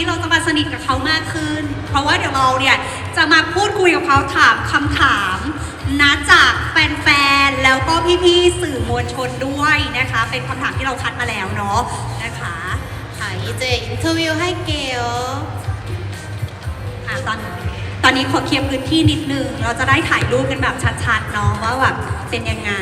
นนี้เราจะมาสนิทกับเขามากขึ้น เพราะว่าเดี๋ยวเราเนี่ยจะมาพูดคุยกับเขาถามคำถามนะจากแฟนๆ แล้วก็พี่ๆ สื่อมวลชนด้วยนะคะ เป็นคำถามที่เราคัดมาแล้วเนาะนะคะ ค่ะ이제 인터뷰 할게요. อ่ะตอนตอนนี้ขอเคลียร์พื้นที่นิดนึง เราจะได้ถ่ายรูปกันแบบชัดๆเนาะว่าแบบเป็นยังไง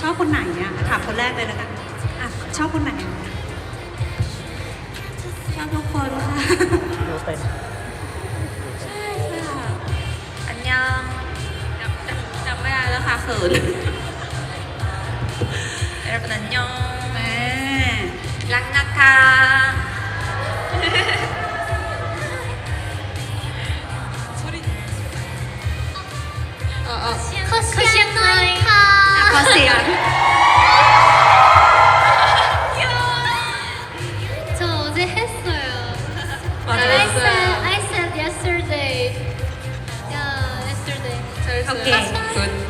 ชอบคนไหนเนี่ยถามคนแรกเลยแล้วกันอ่ะชอบคนไหนชอบ ทุกคนค่ะ ดูเป็น ใช่ค่ะ อันยังจำจำจำไม่ได้แล้วค่ะเขินเอรอันยองแม่รักนะคะขอเสียงหน่อยค่ะ ขอเสียง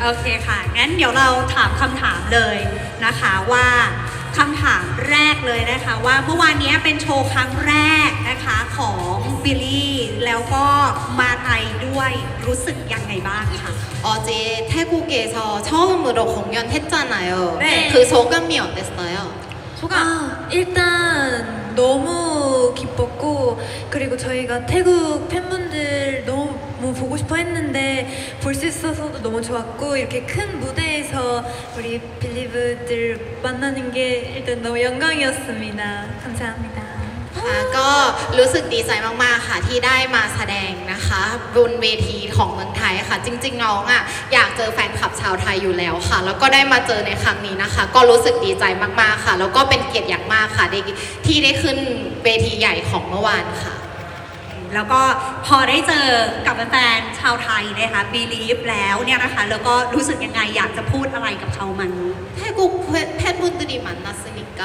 โอเคค่ะ งั้นเดี๋ยวเราถามคำถามเลยนะคะว่าคำถามแรกเลยนะคะว่าเมื่อวานนี้เป็นโชว์ครั้งแรกนะคะของบิลลี่แล้วก็มาไทยด้วยรู้สึกยังไงบ้างคะ 어제 태국에서 처음으로 공연했잖아요. 네. 그 소감이 어땠어요? 아, 일단 너무 기뻤고 그리고 저희가 태국 팬분들 너무 보고 싶어 했는데 볼 수 있어서도 너무 좋았고 이렇게 큰 무대에서 우리 빌리브들 만나는 게 일단 너무 영광이었습니다. 감사합니다. ค่ะก็รู้สึกดีใจมาก ๆ ค่ะที่ได้มาแสดงนะคะบนเวทีของเมืองไทยค่ะ จริง ๆ น้องอ่ะอยากเจอแฟนคลับชาวไทยอยู่แล้วค่ะ แล้วก็ได้มาเจอในครั้งนี้นะคะ ก็รู้สึกดีใจมาก ๆ ค่ะ แล้วก็เป็นเกียรติอย่างมากค่ะได้ที่ได้ขึ้นเวทีใหญ่ของเมื่อวานค่ะ แล้วก็พอได้เจอกับแฟนๆชาวไทยนะคะบีลีฟแล้วเนี่ยนะคะ แล้วก็รู้สึกยังไงอยากจะพูดอะไรกับเขามัน 태국 팬분들이 만났으니까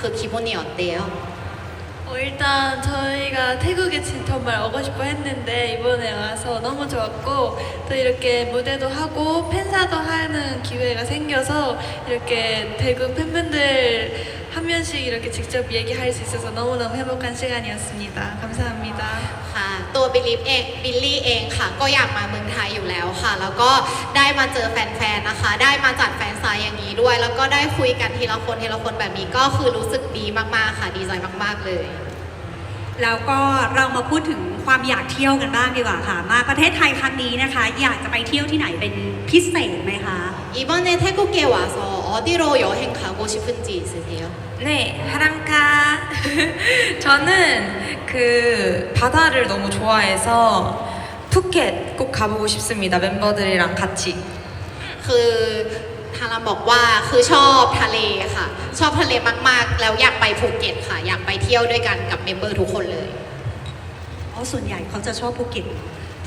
그 기분이 어때요? 어, 일단 저희가 태국에 진 정말 오고 싶어 했는데 이번에 와서 너무 좋았고 또 이렇게 무대도 하고 팬사도 하는 기회가 생겨서 이렇게 태국 팬분들 한 명씩 이렇게 직접 얘기할 수 있어서 너무너무 행복한 시간이었습니다. 감사합니다. ค่ะตัวบิลลี่เองบิลลี่เองค่ะ ก็อยากมาเมืองไทยอยู่แล้วค่ะ แล้วก็ได้มาเจอแฟนๆนะคะ ได้มาจัดแฟนซายอย่างนี้ด้วย แล้วก็ได้คุยกันทีละคนทีละคนแบบนี้ก็คือรู้สึกดีมากๆค่ะ ดีใจมากๆเลย แล้วก็เรามาพูดถึง ความอยากเที่ยวกันบ้างดีกว่าค่ะ มาประเทศไทยครั้งนี้นะคะ อยากจะไปเที่ยวที่ไหนเป็นพิเศษไหมคะ 이번에 태국에 와서 어디로 여행 가고 싶은지 있으세요? 네, 하랑카. 저는 그 바다를 너무 좋아해서 푸켓 꼭 가보고 싶습니다. 멤버들이랑 같이. คือทาราบอกว่าคือชอบทะเลค่ะ ชอบทะเลมากๆ แล้วอยากไปภูเก็ตค่ะ อยากไปเที่ยวด้วยกันกับเมมเบอร์ทุกคนเลย เพ ราะส่วนใหญ่เขาจะชอบภูเก็ต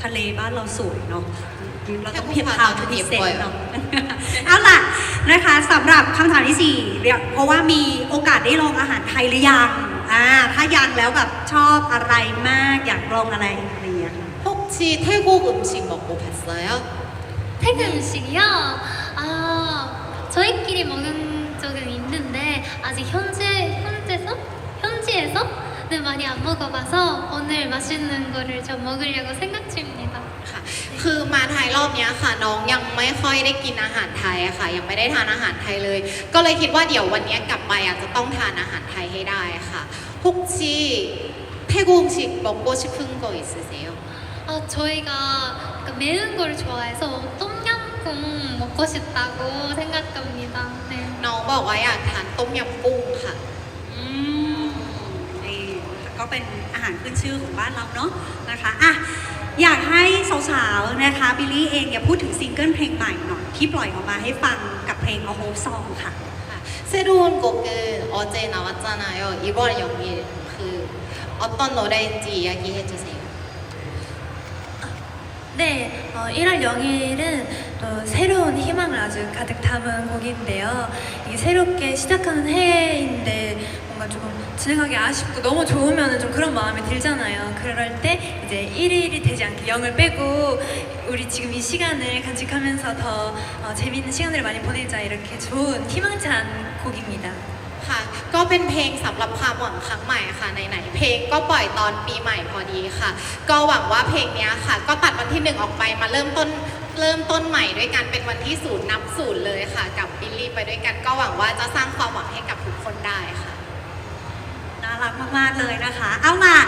ทะเลบ้านเราสวยเนาะเราต้องเพียบพราวเป็นพิเศษเนาะ เอาล่ะนะคะสำหรับคำถามที่สี่เรียกเพราะว่ามีโอกาสได้ลองอาหารไทยหรือยังอ่าถ้ายังแล้วแบบชอบอะไรมากอยากลองอะไรอะไรอย่างเงี้ยค่ะ 혹시 태국 음식 먹고 봤어요? 태국 음식이요? 아, 저희끼리 먹은 적은 있는데 아직 현재 현재서 현지에서 는 많이 안 먹어봐서 오늘 맛있는 거를 좀 먹으려고 생각 중입니다. ค่ะคือมาไทยรอบเนี้ยค่ะ น้องยังไม่ค่อยได้กินอาหารไทยอะค่ะ ยังไม่ได้ทานอาหารไทยเลย ก็เลยคิดว่าเดี๋ยววันเนี้ยกลับไปอาจจะต้องทานอาหารไทยให้ได้ค่ะ혹시 태국 음식 먹고 싶은 거 있으세요? 아, 저희가 약간 매운 거를 좋아해서 똠양꿍 먹고 싶다고 생각합니다. 네. น้องบอกว่าอยากทานต้มยำกุ้งค่ะ อืมนี่ ก็เป็นอาหารขึ้นชื่อของบ้านเราเนาะนะคะอ่ะอยากให้สาวๆนะคะบิลลี่เองอย่าพูดถึงซิงเกิลเพลงใหม่หน่อยที่ปล่อยออกมาให้ฟังกับเพลง A Hope Song ค่ะ 새로운 곡은 어제 나왔잖아요. 2월 0일 그 어떤 노래인지 이야기해 주세요. 네, 어, 1월 0일은 또 새로운 희망을 아주 가득 담은 곡인데요. 이게 새롭게 시작하는 해인데 뭔가 조금 진행하기 아쉽고 너무 좋으면 좀 그런 마음이 들잖아요. 그럴 때 이제 1일이 되지 않게 0을 빼고 우리 지금 이 시간을 간직하면서 더 어, 재미있는 시간을 많이 보내자 이렇게 좋은 희망찬 곡입니다. ค่ะ ก็เป็นเพลงสำหรับความหวังครั้งใหม่ค่ะไหนๆเพลงก็ปล่อยตอนปีใหม่พอดีค่ะ ก็หวังว่าเพลงเนี้ยค่ะ ก็ตัดวันที่หนึ่งออกไปมาเริ่มต้นเริ่มต้นใหม่ด้วยกันเป็นวันที่ศูนย์นับศูนย์เลยค่ะ กับบิลลี่ไปด้วยกัน ก็หวังว่าจะสร้างความหวังให้กับทุกคนได้ค่ะ น่ ารักมาก ๆ เลยนะคะ เอาล่ะ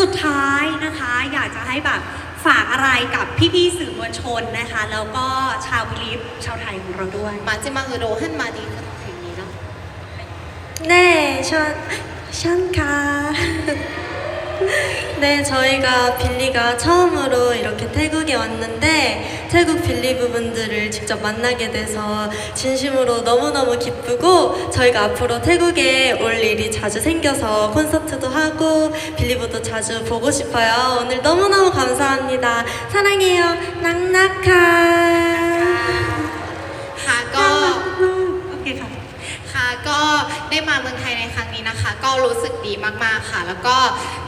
สุดท้ายนะคะ อยากจะให้แบบฝากอะไรกับพี่ ๆ สื่อมวลชนนะคะ แล้วก็ชาวบิลีฟชาวไทยของเราด้วย มาจิมังโรฮันมาดีคือเพลงนี้เนาะ 네, 션, 션카. 네, 저희가 빌리가 처음으로 이렇게 태국에 왔는데 태국 빌리 부분들을 직접 만나게 돼서 진심으로 너무너무 기쁘고 저희가 앞으로 태국에 올 일이 자주 생겨서 콘서트도 하고 빌리부도 자주 보고 싶어요. 오늘 너무너무 감사합니다. 사랑해요. 낙낙카. ค่ะก็ โอเคค่ะ ค่ะก็ได้มาเมืองไทยในครั้งนี้นะคะ ก็รู้สึกดีมากๆค่ะ แล้วก็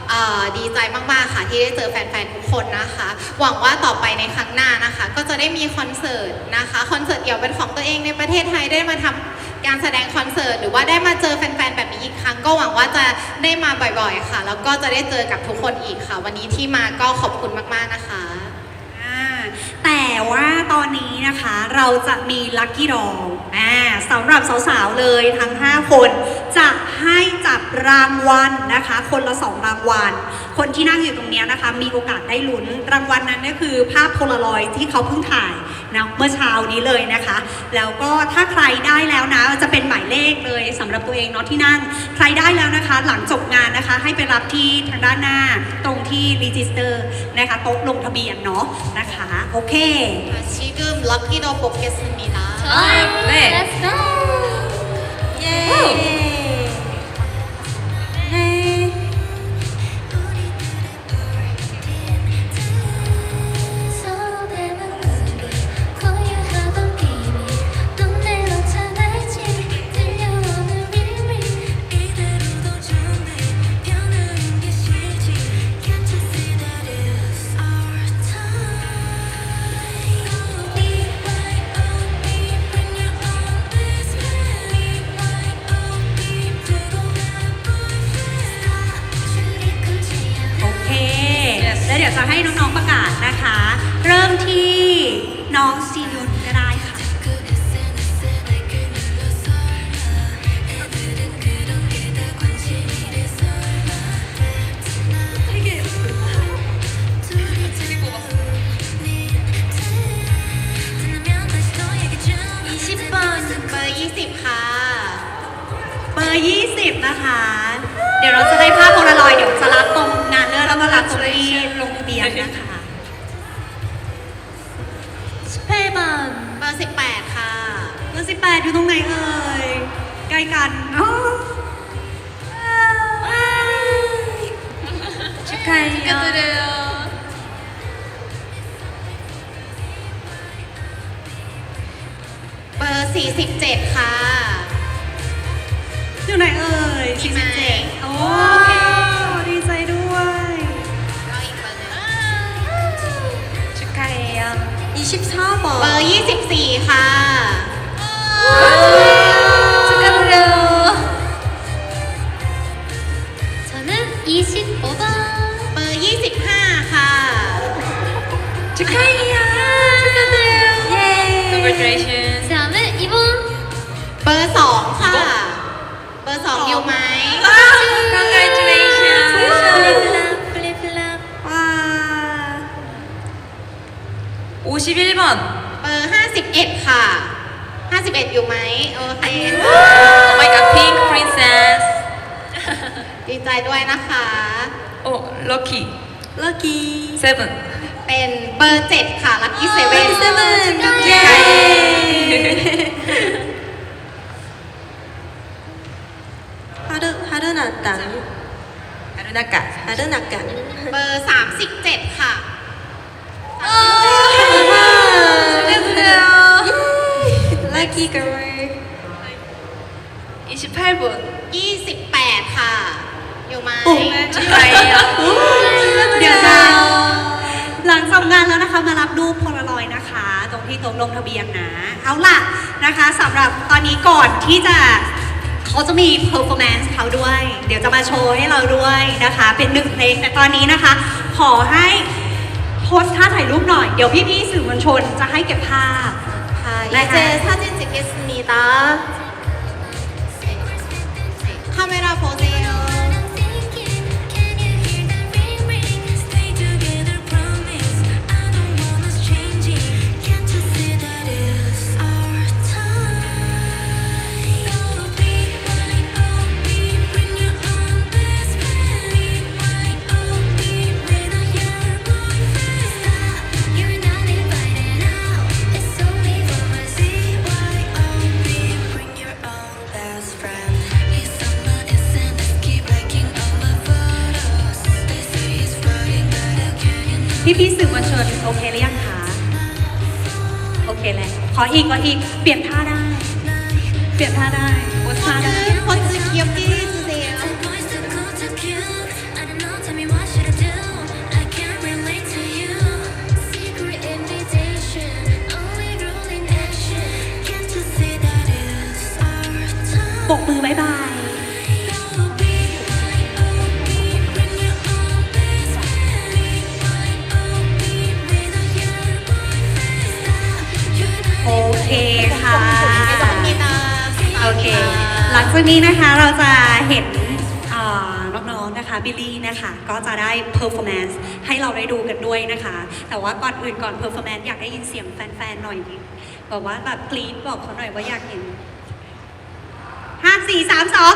เอ่อ ดีใจมากๆค่ะที่ได้เจอแฟนๆทุกคนนะคะ หวังว่าต่อไปในครั้งหน้านะคะ ก็จะได้มีคอนเสิร์ตนะคะคอนเสิร์ตเดี่ยวเป็นของตัวเองในประเทศไทยได้มาทำการแสดงคอนเสิร์ตหรือว่าได้มาเจอแฟนๆแบบนี้อีกครั้ง ก็หวังว่าจะได้มาบ่อยๆค่ะ แล้วก็จะได้เจอกับทุกคนอีกค่ะ วันนี้ที่มาก็ขอบคุณมากๆนะคะแต่ว่า ตอนนี้นะคะเราจะมีลัคกี้ดออ่าสำหรับสาวๆเลยทั้ง 5 คน จะให้จับรางวัลนะคะ คนละ 2 รางวัล คนที่นั่งอยู่ตรงเนี้ยนะคะ มีโอกาสได้ลุ้นรางวัลนั้นก็คือภาพโพลารอยด์ที่เขาเพิ่งถ่ายนะเมื่อเช้านี้เลยนะคะ แล้วก็ถ้าใครได้แล้วนะจะเป็นหมายเลขเลยสำหรับตัวเองเนาะที่นั่ง ใครได้แล้วนะคะ หลังจบงานนะคะ ให้ไปรับที่ทางด้านหน้าตรงที่รีจิสเตอร์นะคะโต๊ะลงทะเบียนเนาะนะคะโอเค 지금 럭키도 뽑겠습니다. 좋아요. 네. Let's go. 예. แล้วเดี๋ยวจะให้น้องๆประกาศนะคะ เริ่มที่น้องซียุนก็ได้ค่ะ 20เบอร์เบอร์20 ค่ะ เบอร์ 20 นะคะ เดี๋ยวเราจะได้ภาพโพลารอยด์เดี๋ยวจะรับโป ต้องรีลงทะเบียนนะคะสเ18เบอร์สิบแปดค่ะ เบอร์สิบแปดอยู่ตรงไหนเอ่ย ใกล้กันอ้าวอ้าวชุครกระอะ ตือรือร้น เบอร์ 47 ค่ะ อยู่ไหนเอ่ย47โอ้ 24번. เบอร์ 24 ค่ะ 축하드려요. 저는 25번 เบอร์ 25 ค่ะ 축하해요. 예. Congratulations. 다음은 2번 เบอร์ 2 ค่ะ เบอร์ 2 อยู่ไหม Congratulations. 51번. เบอร์ 51 ค่ะ 51 อยู่ไหม โอเค Oh my god, pink princess. ดีใจด้วยนะคะ Oh, lucky. 럭키. Seven. เป็นเบอร์ 7 ค่ะ ลัคกี้เซเว่น 세븐. 예. 하루 하루나땅. 하루나까. 하루나깐. เบอร์ 37 ค่ะ 럭키 28번. 28 ค่ะ อยู่ไหม 축하해요. เดี๋ยวจะหลังจบงานแล้วนะคะมารับรูปโพลารอยด์นะคะ ตรงที่โต๊ะลงทะเบียนนะ เอาล่ะนะคะสำหรับตอนนี้ก่อนที่จะ เขาจะมี performance เขาด้วย เดี๋ยวจะมาโชว์ให้เราด้วยนะคะ เป็นหนึ่งเพลง แต่ตอนนี้นะคะ ขอให้โพสท่าถ่ายรูปหน่อย เดี๋ยวพี่ๆสื่อมวลชนจะให้เก็บภาพ ค่ะ ได้ค่ะ 이제 사진 찍겠습니다. 카메라 보세요. พี่ๆสื่อมวลชนโอเคหรือยังคะโอเคแล้วขออีกขออีกเปลี่ยนท่าได้ เปลี่ยนท่าได้โพสท่าได้คนจะเคียบที่สุดเลยปกมือบายบาย หลังนี้นะคะเราจะเห็นน้องๆนะคะบิลลี่นะคะก็จะได้เพอร์ฟอร์แมนซ์ให้เราได้ดูกันด้วยนะคะ แต่ว่าก่อนอื่นก่อนเพอร์ฟอร์แมนซ์อยากได้ยินเสียงแฟนๆหน่อยดิแบบว่าแบบกรี๊ดบอกเขาหน่อยว่าอยากเห็นห้าสี่สามสอง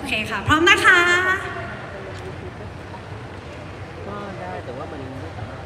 โอเคค่ะ พร้อมนะคะ ก็ได้แต่ว่ามันไม่สามารถ